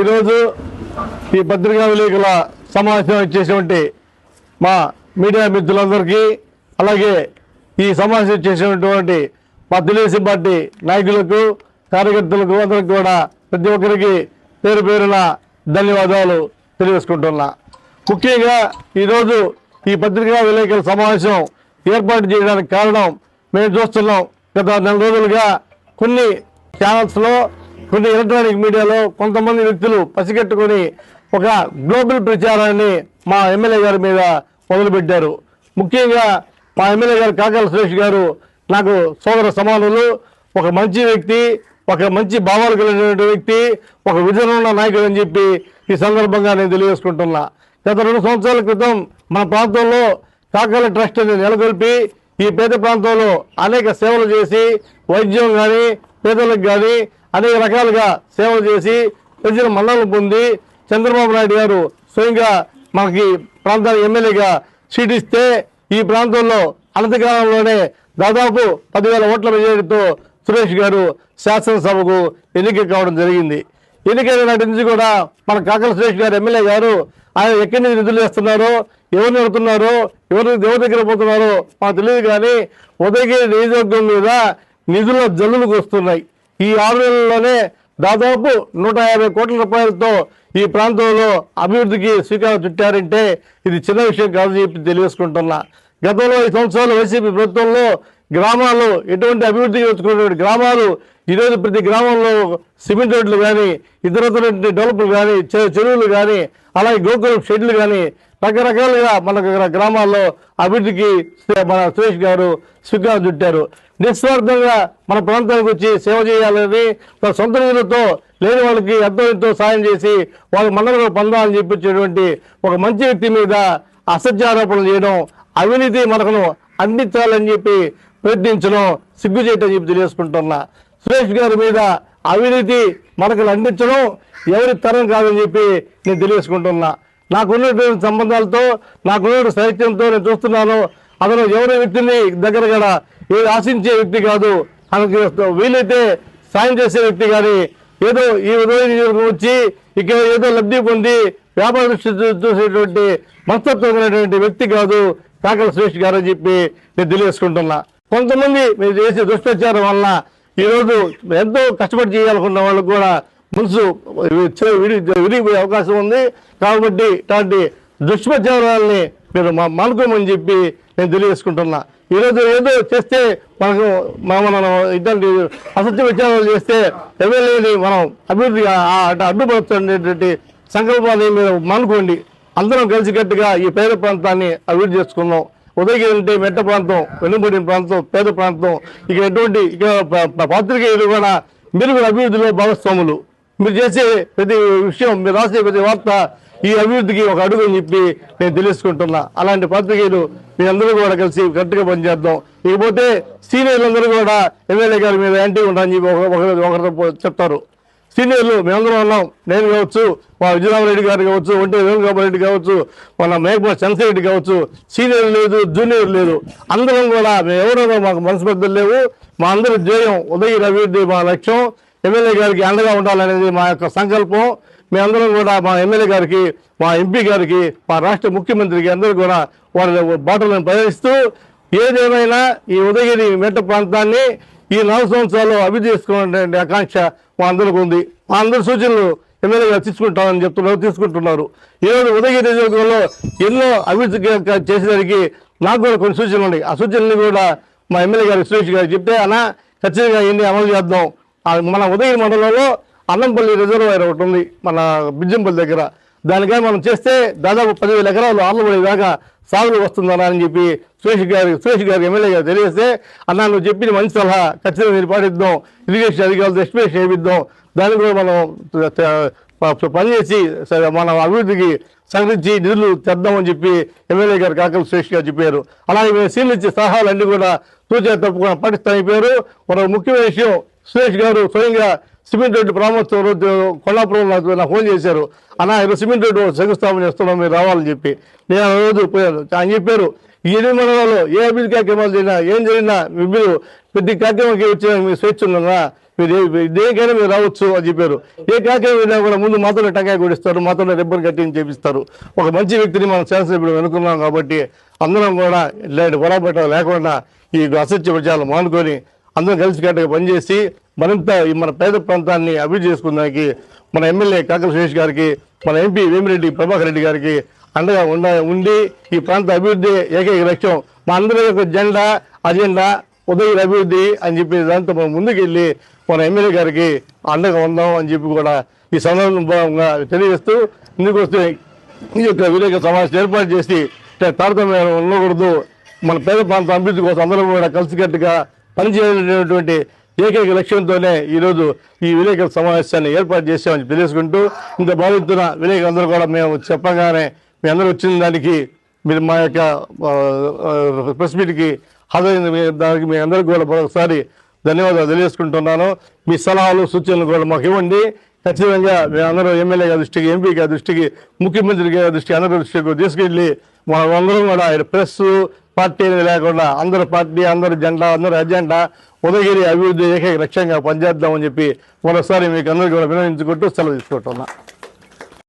ఈరోజు ఈ పత్రికా విలేకరుల సమావేశం ఇచ్చేటువంటి మా మీడియా మిత్రులందరికీ అలాగే ఈ సమావేశం చేసినటువంటి మా తెలుగుదేశం పార్టీ నాయకులకు కార్యకర్తలకు అందరికి కూడా ప్రతి ఒక్కరికి పేరు పేరున ధన్యవాదాలు తెలియజేసుకుంటున్నా. ముఖ్యంగా ఈరోజు ఈ పత్రికా విలేకరుల సమావేశం ఏర్పాటు చేయడానికి కారణం మేము చూస్తున్నాం. గత నెల రోజులుగా కొన్ని ఛానల్స్లో కొన్ని ఎలక్ట్రానిక్ మీడియాలో కొంతమంది వ్యక్తులు పసిగట్టుకొని ఒక గ్లోబల్ ప్రచారాన్ని మా ఎమ్మెల్యే గారి మీద మొదలుపెట్టారు. ముఖ్యంగా మా ఎమ్మెల్యే గారు కాకల సురేష్ గారు నాకు సోదర సమానులు ఒక మంచి వ్యక్తి ఒక మంచి భావాలు కలిగినటువంటి వ్యక్తి ఒక విజయనున్న ఉన్న నాయకుడు అని చెప్పి ఈ సందర్భంగా నేను తెలియజేసుకుంటున్నా. గత రెండు సంవత్సరాల క్రితం మన ప్రాంతంలో కాకాల ట్రస్ట్ అనేది నెలకొల్పి ఈ పేద ప్రాంతంలో అనేక సేవలు చేసి వైద్యం కానీ పేదలకు కానీ అనేక రకాలుగా సేవలు చేసి ప్రజల మన్నలు పొంది చంద్రబాబు నాయుడు గారు స్వయంగా మనకి ప్రాంతానికి ఎమ్మెల్యేగా సీట్ ఇస్తే ఈ ప్రాంతంలో అనంతకాలంలోనే దాదాపు పదివేల ఓట్ల మెజారిటీతో సురేష్ గారు శాసనసభకు ఎన్నిక కావడం జరిగింది. ఎన్నికైన నాటి నుంచి కూడా మన కాకల సురేష్ గారు ఎమ్మెల్యే గారు ఆయన ఎక్కడి నుంచి నిధులు వేస్తున్నారో ఎవరు నడుతున్నారో ఎవరు ఎవరి దగ్గర పోతున్నారో మాకు తెలియదు కానీ ఉదయగిరి నియోజకవర్గం మీద నిధుల జల్లులకు వస్తున్నాయి. ఈ ఆరు నెలల్లోనే దాదాపు నూట యాభై కోట్ల రూపాయలతో ఈ ప్రాంతంలో అభివృద్ధికి శ్రీకారం చుట్టారంటే ఇది చిన్న విషయం కాదు చెప్పి తెలియజేసుకుంటున్నా. గతంలో ఈ సంవత్సరాలు వైసీపీ ప్రభుత్వంలో గ్రామాలు ఎటువంటి అభివృద్ధికి వచ్చుకున్నటువంటి గ్రామాలు ఈరోజు ప్రతి గ్రామంలో సిమెంట్ రోడ్లు కానీ ఇతరతర డెవలప్లు కానీ చెరువులు కానీ అలాగే గోకులం షెడ్లు కానీ రకరకాలుగా మన గ్రామాల్లో అభివృద్ధికి మన సురేష్ గారు స్వీకారం చుట్టారు. నిస్వార్థంగా మన ప్రాంతానికి వచ్చి సేవ చేయాలని తన సొంత నిధులతో లేని వాళ్ళకి ఎంతో ఎంతో సాయం చేసి వాళ్ళ మండలంలో పొందాలని చెప్పించేటువంటి ఒక మంచి వ్యక్తి మీద అసత్యారోపణలు చేయడం అవినీతి మనకును అందించాలని చెప్పి ప్రయత్నించడం సిగ్గు చేయటం చెప్పి తెలియజేసుకుంటున్నా. సురేష్ గారి మీద అవినీతి మనకు అందించడం ఎవరి తరం కాదని చెప్పి నేను తెలియజేసుకుంటున్నా. నాకున్నటువంటి సంబంధాలతో నాకున్నటువంటి సాహిత్యంతో నేను చూస్తున్నాను. అతను ఎవరి వ్యక్తిని దగ్గర కూడా ఏది ఆశించే వ్యక్తి కాదు. అతనికి వీలైతే సాయం చేసే వ్యక్తి కానీ ఏదో ఈ ఉదయం వచ్చి ఇక్కడ ఏదో లబ్ధి పొంది వ్యాపార దృష్టి చూసేటువంటి మనస్తత్వం ఉన్నటువంటి వ్యక్తి కాదు కాకల సురేష్ గారు అని చెప్పి నేను తెలియజేసుకుంటున్నా. కొంతమంది మీరు చేసే దుష్ప్రచారం వల్ల ఈరోజు ఎంతో కష్టపడి చేయాలనుకున్న వాళ్ళకు కూడా మనసు విడి- అవకాశం ఉంది. కాబట్టి ఇలాంటి దుష్ప్రచారాలని మీరు మా మానుకోమని చెప్పి నేను తెలియజేసుకుంటున్నా. ఈరోజు ఏదో చేస్తే మనకు మనం ఇట్లాంటి అసత్య విచారాలు చేస్తే ఎమ్మెల్యేని మనం అభివృద్ధి ఆ- ఆ- అడ్డుపడుతున్నటువంటి సంకల్పాన్ని మీరు మానుకోండి. అందరం కలిసికట్టుగా ఈ పేద ప్రాంతాన్ని అభివృద్ధి చేసుకుందాం ఉదయగిరి అంటే మెట్ట ప్రాంతం వెనుబడిన ప్రాంతం పేద ప్రాంతం. ఇక ఎటువంటి ఇక్కడ ప- పాత్రికేయులు కూడా మీరు కూడా అభివృద్ధిలో భాగస్వాములు. మీరు చేసే ప్రతి విషయం మీరు రాసే ప్రతి వార్త ఈ అభివృద్ధికి ఒక అడుగు అని చెప్పి నేను తెలుసుకుంటున్నా. అలాంటి పత్రికలు మీ అందరూ కూడా కలిసి గట్టిగా పనిచేద్దాం. ఇకపోతే సీనియర్లందరూ కూడా ఎమ్మెల్యే గారి మీద యాంటీ ఉంటారని చెప్పి ఒకరితో చెప్తారు. సీనియర్లు మేమందరం ఉన్నాం. నేను కావచ్చు మా విజయరామరెడ్డి గారు కావచ్చు ఒంటి వేణుగోపాల్ రెడ్డి కావచ్చు మన మేకపాటి చంద్రశేఖర్ రెడ్డి కావచ్చు సీనియర్ లేదు జూనియర్ లేదు. అందరం కూడా మేము ఎవరో మాకు మనస్పర్ధలు లేవు. మా అందరి ధ్యేయం ఉదయం అభివృద్ధి మా లక్ష్యం. ఎమ్మెల్యే గారికి అండగా ఉండాలనేది మా యొక్క సంకల్పం. మేమందరం కూడా మా ఎమ్మెల్యే గారికి మా ఎంపీ గారికి మా రాష్ట్ర ముఖ్యమంత్రికి అందరూ కూడా వాళ్ళ బాటలను ప్రదర్శిస్తూ ఏదేమైనా ఈ ఉదయగిరి మెట్ట ప్రాంతాన్ని ఈ నాలుగు సంవత్సరాలు అభివృద్ధి చేసుకోవాలనే ఆకాంక్ష మా అందరికి ఉంది. మా అందరి సూచనలు ఎమ్మెల్యే గారు తీసుకుంటామని చెప్తున్నారు తీసుకుంటున్నారు. ఈరోజు ఉదయగిరి నియోజకవర్గంలో ఎన్నో అభివృద్ధి చేసేసరికి నాకు కూడా కొన్ని సూచనలు ఉన్నాయి. ఆ సూచనలు కూడా మా ఎమ్మెల్యే గారు సురేష్ గారు చెప్తే అన్న ఖచ్చితంగా ఇన్ని అమలు చేద్దాం. మన ఉదయం మండలంలో అన్నంపల్లి రిజర్వాయర్ ఒకటి ఉంది మన బిజ్జంపల్లి దగ్గర. దానికై మనం చేస్తే దాదాపు పదివేల ఎకరాలు ఆర్లబడి దాకా సాగులు వస్తుందన్నా అని చెప్పి సురేష్ గారి సురేష్ గారి ఎమ్మెల్యే గారు తెలియజేస్తే అన్న నువ్వు చెప్పిన మంచి సలహా ఖచ్చితంగా మీరు పాటిద్దాం ఇరిగేషన్ అధికారులతో ఎస్టిమేషన్ చేయిద్దాం దాన్ని కూడా మనం పనిచేసి మన అభివృద్ధికి సంగ్రహించి నిధులు తెద్దామని చెప్పి ఎమ్మెల్యే గారు కాకల సురేష్ గారు చెప్పారు. అలాగే మేము సీన్లు ఇచ్చే సలహాలన్నీ కూడా సూచన తప్పకుండా పాటిస్తామని ఒక ముఖ్యమైన విషయం సురేష్ గారు స్వయంగా సిమెంట్ రోడ్డు ప్రాముఖ్యత కొల్లాపురం నాకు నాకు ఫోన్ చేశారు. అన్న ఈరోజు సిమెంట్ రోడ్డు శంకుస్థాపన చేస్తున్నాం మీరు రావాలని చెప్పి. నేను ఆ రోజు పోయాను. ఆయన చెప్పారు ఈ ఎనిమిది మండలాల్లో ఏ అభివృద్ధి కార్యక్రమాలు జరిగినా ఏం జరిగినా మీరు ప్రతి కార్యక్రమానికి వచ్చిన మీ స్వేచ్ఛ ఉందన్నా మీరు దేనికైనా మీరు రావచ్చు అని చెప్పారు. ఏ కార్యక్రమం అయినా కూడా ముందు మాతో టంకాయ కొడిస్తారు మాతో రిబ్బన్ కట్టింగ్ చేపిస్తారు. ఒక మంచి వ్యక్తిని మనం శాసనసభ్యులు అనుకున్నాం కాబట్టి అందరం కూడా ఇలాంటి పొరపాటు లేకుండా ఈ అసత్య విజయాలు మానుకొని అందరం కలిసికట్టుగా పనిచేసి మరింత మన పేద ప్రాంతాన్ని అభివృద్ధి చేసుకున్నానికి మన ఎమ్మెల్యే కాకల సురేష్ గారికి మన ఎంపీ వేమిరెడ్డి ప్రభాకర్ రెడ్డి గారికి అండగా ఉండ ఉండి ఈ ప్రాంత అభివృద్ధి ఏకైక లక్ష్యం మా అందరి యొక్క జెండా అజెండా ఉదయం అభివృద్ధి అని చెప్పి దాంతో మనం ముందుకెళ్ళి మన ఎమ్మెల్యే గారికి అండగా ఉందాం అని చెప్పి కూడా ఈ సందర్భంగా తెలియజేస్తూ ఇందుకు వస్తే ఈ యొక్క విలేక సమావేశం ఏర్పాటు చేసి తారతమ్యం ఉండకూడదు. మన పేద ప్రాంత అభివృద్ధి కోసం అందరూ కూడా కలిసికట్టుగా పనిచేయటువంటి ఏకైక లక్ష్యంతోనే ఈరోజు ఈ విలేకరుల సమావేశాన్ని ఏర్పాటు చేశామని తెలియజేసుకుంటూ ఇంత భావిస్తున్న విలేకరులందరూ కూడా మేము చెప్పగానే మీ అందరూ వచ్చిన దానికి మీరు మా యొక్క ప్రెస్ మీట్కి హాజరైన దానికి మీ అందరికీ కూడా మరొకసారి ధన్యవాదాలు తెలియజేసుకుంటున్నాను. మీ సలహాలు సూచనలు కూడా మాకు ఇవ్వండి. ఖచ్చితంగా మేమందరూ ఎమ్మెల్యే గారి దృష్టికి ఎంపీ గారి దృష్టికి ముఖ్యమంత్రి గారి దృష్టికి అందరి దృష్టికి తీసుకెళ్ళి మనందరం అందరం కూడా ఆయన ప్రెస్ పార్టీ అనేది లేకుండా అందరు పార్టీ అందరు జెండా అందరు అజెండా ఉదయగిరి అభివృద్ధి ఏకైక లక్ష్యంగా పనిచేద్దామని చెప్పి మరోసారి మీకు అందరికీ కూడా వినవించుకుంటూ సెలవు తీసుకుంటున్నా